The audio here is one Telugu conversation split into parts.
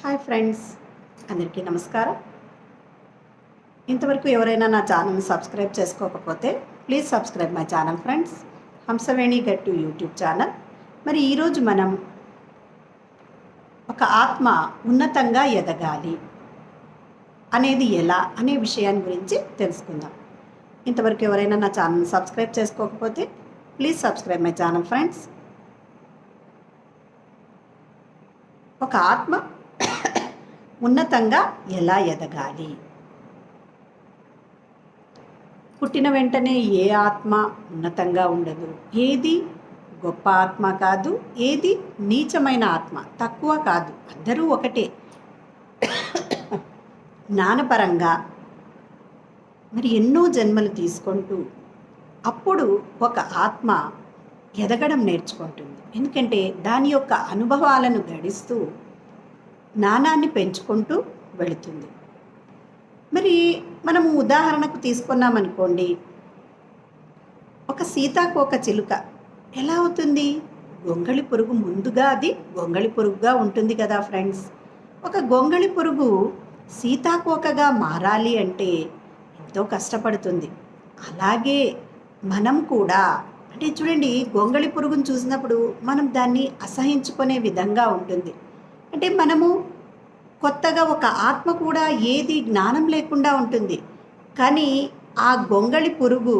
హాయ్ ఫ్రెండ్స్ అందరికీ నమస్కారం. ఇంతవరకు ఎవరైనా నా ఛానల్ని సబ్స్క్రైబ్ చేసుకోకపోతే please subscribe my channel friends Hamsaveni Gattu YouTube channel. మరి ఈరోజు మనం ఒక ఆత్మ ఉన్నతంగా ఎదగాలి అనేది ఎలా అనే విషయాన్ని గురించి తెలుసుకుందాం. ఇంతవరకు ఎవరైనా నా ఛానల్ని సబ్స్క్రైబ్ చేసుకోకపోతే please subscribe my channel friends. ఒక ఆత్మ ఉన్నతంగా ఎలా ఎదగాలి? పుట్టిన వెంటనే ఏ ఆత్మ ఉన్నతంగా ఉండదు? ఏది గొప్ప ఆత్మ కాదు ఏది నీచమైన ఆత్మ? తక్కువ కాదు అందరూ ఒకటే. జ్ఞానపరంగా మరి ఎన్నో జన్మలు తీసుకుంటూ అప్పుడు ఒక ఆత్మ ఎదగడం నేర్చుకుంటుంది. ఎందుకంటే దాని యొక్క అనుభవాలను గడిస్తూ జ్ఞానాన్ని పెంచుకుంటూ వెళుతుంది. మరి మనము ఉదాహరణకు తీసుకున్నామనుకోండి ఒక సీతాకోక చిలుక ఎలా అవుతుంది? గొంగళి పురుగు ముందుగా అది గొంగళి పురుగుగా ఉంటుంది కదా ఫ్రెండ్స్. ఒక గొంగళి పురుగు సీతాకోకగా మారాలి అంటే ఎంతో కష్టపడుతుంది. అలాగే మనం కూడా అంటే చూడండి గొంగళి పురుగును చూసినప్పుడు మనం దాన్ని అసహించుకునే విధంగా ఉంటుంది. అంటే మనము కొత్తగా ఒక ఆత్మ కూడా ఏది జ్ఞానం లేకుండా ఉంటుంది. కానీ ఆ గొంగళి పురుగు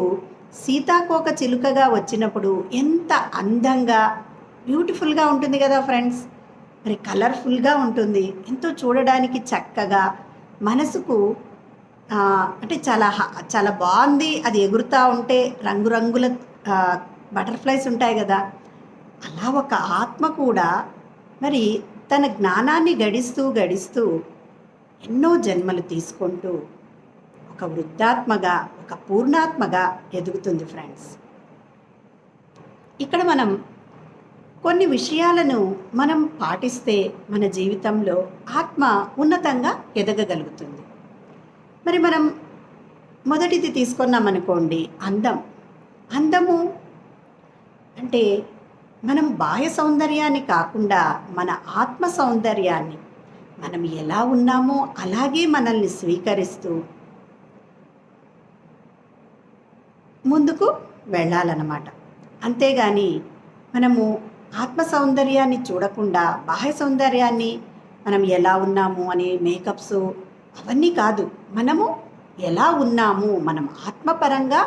సీతాకోక చిలుకగా వచ్చినప్పుడు ఎంత అందంగా బ్యూటిఫుల్గా ఉంటుంది కదా ఫ్రెండ్స్. మరి కలర్ఫుల్గా ఉంటుంది. ఎంతో చూడడానికి చక్కగా మనసుకు అంటే చాలా చాలా బాగుంది. అది ఎగురుతూ ఉంటే రంగురంగుల బటర్ఫ్లైస్ ఉంటాయి కదా. అలా ఒక ఆత్మ కూడా మరి తన జ్ఞానాన్ని గడిస్తూ గడిస్తూ ఎన్నో జన్మలు తీసుకుంటూ ఒక వృద్ధాత్మగా ఒక పూర్ణాత్మగా ఎదుగుతుంది ఫ్రెండ్స్. ఇక్కడ మనం కొన్ని విషయాలను మనం పాటిస్తే మన జీవితంలో ఆత్మ ఉన్నతంగా ఎదగగలుగుతుంది. మరి మనం మొదటిది తీసుకున్నాం అనుకోండి అందం. అందము అంటే మనం బాహ్య సౌందర్యాన్ని కాకుండా మన ఆత్మ సౌందర్యాన్ని మనం ఎలా ఉన్నామో అలాగే మనల్ని స్వీకరిస్తూ ముందుకు వెళ్ళాలన్నమాట. అంతేగాని మనము ఆత్మ సౌందర్యాన్ని చూడకుండా బాహ్య సౌందర్యాన్ని మనం ఎలా ఉన్నాము అనే మేకప్స్ అవన్నీ కాదు. మనము ఎలా ఉన్నాము మనం ఆత్మపరంగా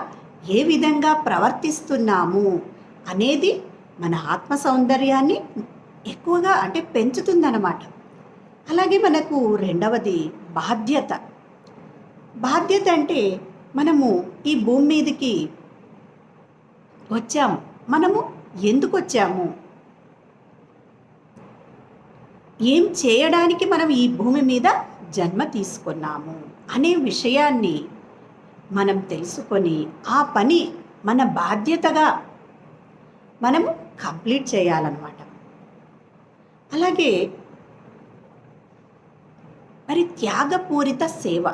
ఏ విధంగా ప్రవర్తిస్తున్నాము అనేది మన ఆత్మ సౌందర్యాన్ని ఎక్కువగా అంటే పెంచుతుందన్నమాట. అలాగే మనకు రెండవది బాధ్యత. బాధ్యత అంటే మనము ఈ భూమి మీదకి వచ్చాము. మనము ఎందుకు వచ్చాము? ఏం చేయడానికి మనం ఈ భూమి మీద జన్మ తీసుకున్నాము అనే విషయాన్ని మనం తెలుసుకొని ఆ పని మన బాధ్యతగా మనము కంప్లీట్ చేయాలన్నమాట. అలాగే మరి త్యాగపూరిత సేవ.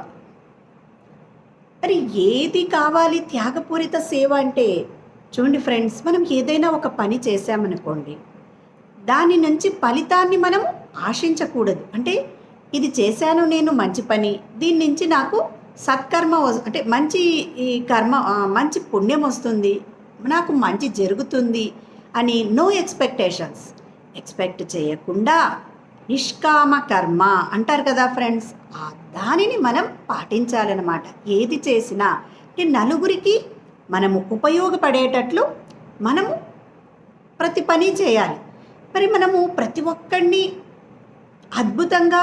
మరి ఏది కావాలి త్యాగపూరిత సేవ అంటే చూడండి ఫ్రెండ్స్ మనం ఏదైనా ఒక పని చేశామనుకోండి దాని నుంచి ఫలితాన్ని మనం ఆశించకూడదు. అంటే ఇది చేశాను నేను మంచి పని దీని నుంచి నాకు సత్కర్మ అంటే మంచి ఈ కర్మ మంచి పుణ్యం వస్తుంది నాకు మంచి జరుగుతుంది అని నో ఎక్స్పెక్టేషన్స్ ఎక్స్పెక్ట్ చేయకుండా నిష్కామ కర్మ అంటారు కదా ఫ్రెండ్స్ ఆ దానిని మనం పాటించాలన్నమాట. ఏది చేసినా నలుగురికి మనము ఉపయోగపడేటట్లు మనము ప్రతి పని చేయాలి. మరి మనము ప్రతి ఒక్కడిని అద్భుతంగా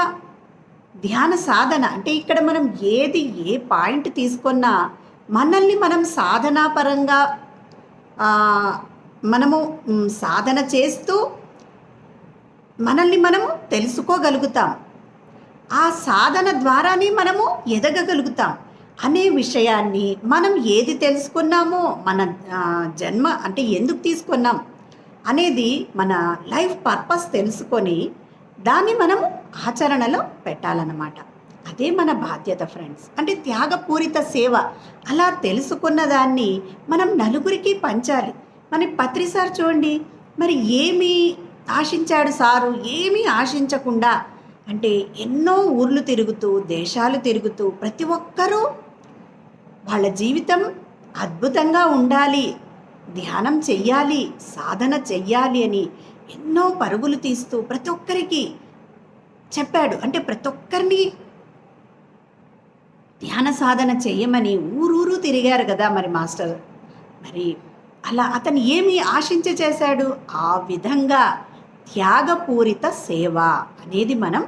ధ్యాన సాధన అంటే ఇక్కడ మనం ఏది ఏ పాయింట్ తీసుకున్నా మనల్ని మనం సాధనాపరంగా మనము సాధన చేస్తూ మనల్ని మనము తెలుసుకోగలుగుతాం. ఆ సాధన ద్వారానే మనము ఎదగగలుగుతాం అనే విషయాన్ని మనం ఏది తెలుసుకున్నామో మన జన్మ అంటే ఎందుకు తీసుకున్నాం అనేది మన లైఫ్ పర్పస్ తెలుసుకొని దాన్ని మనము ఆచరణలో పెట్టాలన్నమాట. అదే మన బాధ్యత ఫ్రెండ్స్. అంటే త్యాగపూరిత సేవ అలా తెలుసుకున్న దాన్ని మనం నలుగురికి పంచాలి. మరి పత్రి సార్ చూడండి మరి ఏమి ఆశించాడు సారు? ఏమీ ఆశించకుండా అంటే ఎన్నో ఊర్లు తిరుగుతూ దేశాలు తిరుగుతూ ప్రతి ఒక్కరూ వాళ్ళ జీవితం అద్భుతంగా ఉండాలి ధ్యానం చెయ్యాలి సాధన చెయ్యాలి అని ఎన్నో పరుగులు తీస్తూ ప్రతి ఒక్కరికి చెప్పాడు. అంటే ప్రతి ఒక్కరిని ధ్యాన సాధన చెయ్యమని ఊరూరు తిరిగారు కదా మరి మాస్టర్. మరి అలా అతను ఏమి ఆశించి చేశాడు? ఆ విధంగా త్యాగపూరిత సేవ అనేది మనం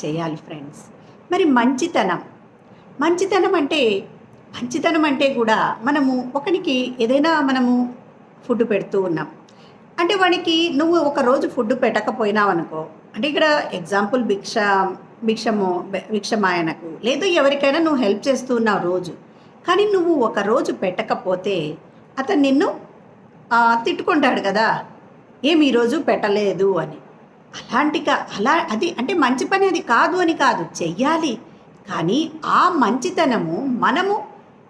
చేయాలి ఫ్రెండ్స్. మరి మంచితనం. మంచితనం అంటే మంచితనం అంటే కూడా మనము ఒకనికి ఏదైనా మనము ఫుడ్ పెడుతూ ఉన్నాం. అంటే వాడికి నువ్వు ఒక రోజు ఫుడ్ పెట్టకపోయినావు అనుకో అంటే ఇక్కడ ఎగ్జాంపుల్ భిక్ష భిక్షము భిక్షమాయనకు లేదు ఎవరికైనా నువ్వు హెల్ప్ చేస్తూ ఉన్నావు రోజు. కానీ నువ్వు ఒక రోజు పెట్టకపోతే అతను నిన్ను తిట్టుకుంటాడు కదా. ఏమి ఈరోజు పెట్టలేదు అని. అలాంటి అలా అది అంటే మంచి పని అది కాదు అని కాదు చెయ్యాలి. కానీ ఆ మంచితనము మనము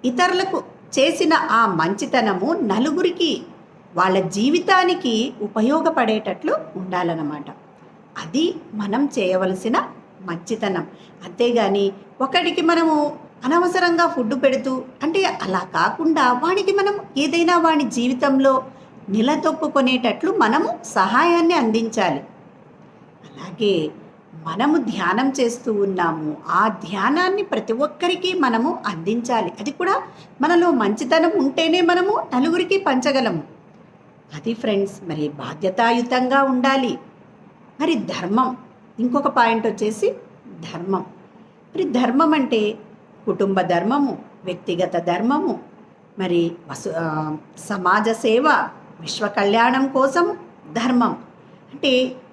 ఇతరులకు చేసిన ఆ మంచితనము నలుగురికి వాళ్ళ జీవితానికి ఉపయోగపడేటట్లు ఉండాలన్నమాట. అది మనం చేయవలసిన మంచితనం. అంతేగాని ఒకడికి మనము అనవసరంగా ఫుడ్ పెడుతూ అంటే అలా కాకుండా వాడికి మనం ఏదైనా వాడి జీవితంలో నిలదొక్కునేటట్లు మనము సహాయాన్ని అందించాలి. అలాగే మనము ధ్యానం చేస్తూ ఉన్నాము ఆ ధ్యానాన్ని ప్రతి ఒక్కరికి మనము అందించాలి. అది కూడా మనలో మంచితనం ఉంటేనే మనము నలుగురికి పంచగలము. అది ఫ్రెండ్స్ మరి బాధ్యతాయుతంగా ఉండాలి. మరి ధర్మం ఇంకొక పాయింట్ వచ్చేసి ధర్మం. మరి ధర్మం అంటే కుటుంబ ధర్మము వ్యక్తిగత ధర్మము మరి వసు సమాజ సేవ విశ్వ కళ్యాణం కోసం ధర్మం. అంటే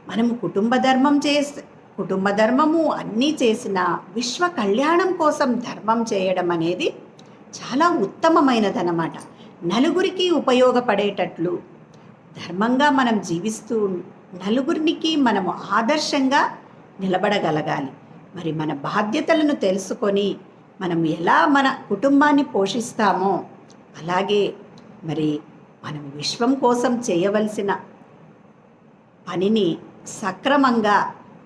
మనము కుటుంబ ధర్మం చేసి కుటుంబ ధర్మము అన్నీ చేసిన విశ్వ కళ్యాణం కోసం ధర్మం చేయడం అనేది చాలా ఉత్తమమైనదన్నమాట. నలుగురికి ఉపయోగపడేటట్లు ధర్మంగా మనం జీవిస్తూ నలుగురికి మనము ఆదర్శంగా నిలబడగలగాలి. మరి మన బాధ్యతలను తెలుసుకొని మనం ఎలా మన కుటుంబాన్ని పోషిస్తామో అలాగే మరి మనం విశ్వం కోసం చేయవలసిన పనిని సక్రమంగా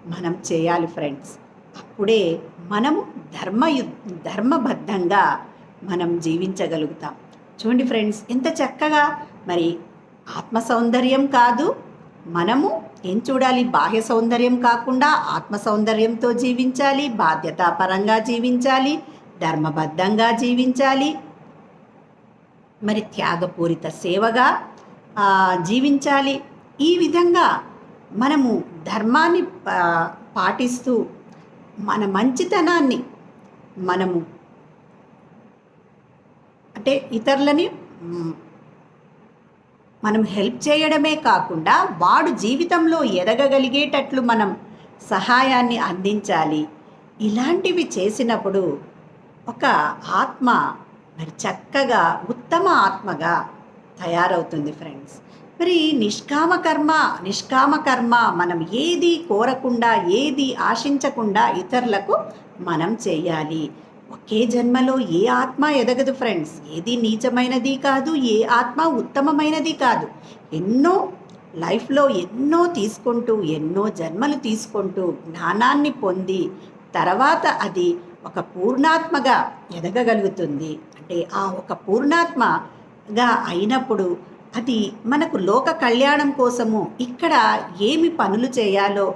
మనం చేయాలి ఫ్రెండ్స్. అప్పుడే మనము ధర్మయు ధర్మబద్ధంగా మనం జీవించగలుగుతాం. చూడండి ఫ్రెండ్స్ ఎంత చక్కగా మరి ఆత్మ సౌందర్యం కాదు మనము ఏం చూడాలి? బాహ్య సౌందర్యం కాకుండా ఆత్మ సౌందర్యంతో జీవించాలి బాధ్యతాపరంగా జీవించాలి ధర్మబద్ధంగా జీవించాలి. మరి త్యాగపూరిత సేవగా జీవించాలి. ఈ విధంగా మనము ధర్మాన్ని పా- పాటిస్తూ మన మంచితనాన్ని మనము అంటే ఇతరులని మనం హెల్ప్ చేయడమే కాకుండా వాడు జీవితంలో ఎదగగలిగేటట్లు మనం సహాయాన్ని అందించాలి. ఇలాంటివి చేసినప్పుడు ఒక ఆత్మ మరి చక్కగా ఉత్తమ ఆత్మగా తయారవుతుంది ఫ్రెండ్స్. మరి నిష్కామ కర్మ నిష్కామ కర్మ మనం ఏది కోరకుండా ఏది ఆశించకుండా ఇతరులకు మనం చేయాలి. ఒకే జన్మలో ఏ ఆత్మ ఎదగదు ఫ్రెండ్స్. ఏది నీచమైనది కాదు ఏ ఆత్మ ఉత్తమమైనది కాదు. ఎన్నో లైఫ్లో ఎన్నో తీసుకుంటూ ఎన్నో జన్మలు తీసుకుంటూ జ్ఞానాన్ని పొంది తర్వాత అది ఒక పూర్ణాత్మగా ఎదగగలుగుతుంది. అంటే ఆ ఒక పూర్ణాత్మగా అయినప్పుడు అది మనకు లోక కళ్యాణం కోసము ఇక్కడ ఏమి పనులు చేయాలో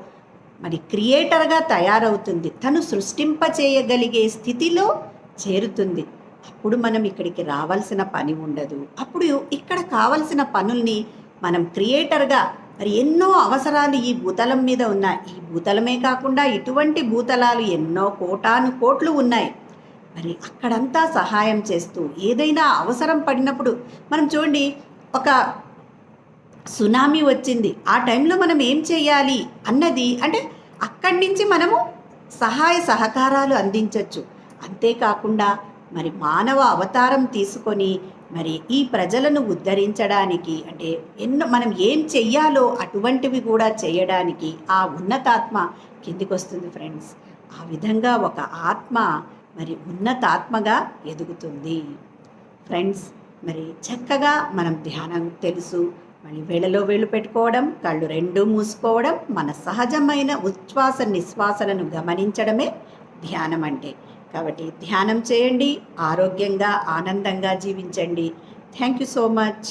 మరి క్రియేటర్గా తయారవుతుంది. తను సృష్టింపచేయగలిగే స్థితిలో చేరుతుంది. అప్పుడు మనం ఇక్కడికి రావాల్సిన పని ఉండదు. అప్పుడు ఇక్కడ కావలసిన పనుల్ని మనం క్రియేటర్గా మరి ఎన్నో అవసరాలు ఈ భూతలం మీద ఉన్నాయి. ఈ భూతలమే కాకుండా ఇటువంటి భూతలాలు ఎన్నో కోటాను కోట్లు ఉన్నాయి. మరి అక్కడంతా సహాయం చేస్తూ ఏదైనా అవసరం పడినప్పుడు మనం చూడండి ఒక సునామీ వచ్చింది. ఆ టైంలో మనం ఏం చేయాలి అన్నది అంటే అక్కడి నుంచి మనము సహాయ సహకారాలు అందించవచ్చు అంతేకాకుండా మరి మానవ అవతారం తీసుకొని మరి ఈ ప్రజలను ఉద్ధరించడానికి అంటే ఎన్నో మనం ఏం చెయ్యాలో అటువంటివి కూడా చేయడానికి ఆ ఉన్నతాత్మ కిందికి వస్తుంది ఫ్రెండ్స్. ఆ విధంగా ఒక ఆత్మ మరి ఉన్నతాత్మగా ఎదుగుతుంది. ఫ్రెండ్స్ మరి చక్కగా మనం ధ్యానం తెలుసు మళ్ళీ వేళలో వేళ్ళు పెట్టుకోవడం కళ్ళు రెండు మూసుకోవడం మన సహజమైన ఉచ్ఛ్వాస నిశ్వాసలను గమనించడమే ధ్యానం అంటే. కాబట్టి ధ్యానం చేయండి ఆరోగ్యంగా ఆనందంగా జీవించండి. Thank you so much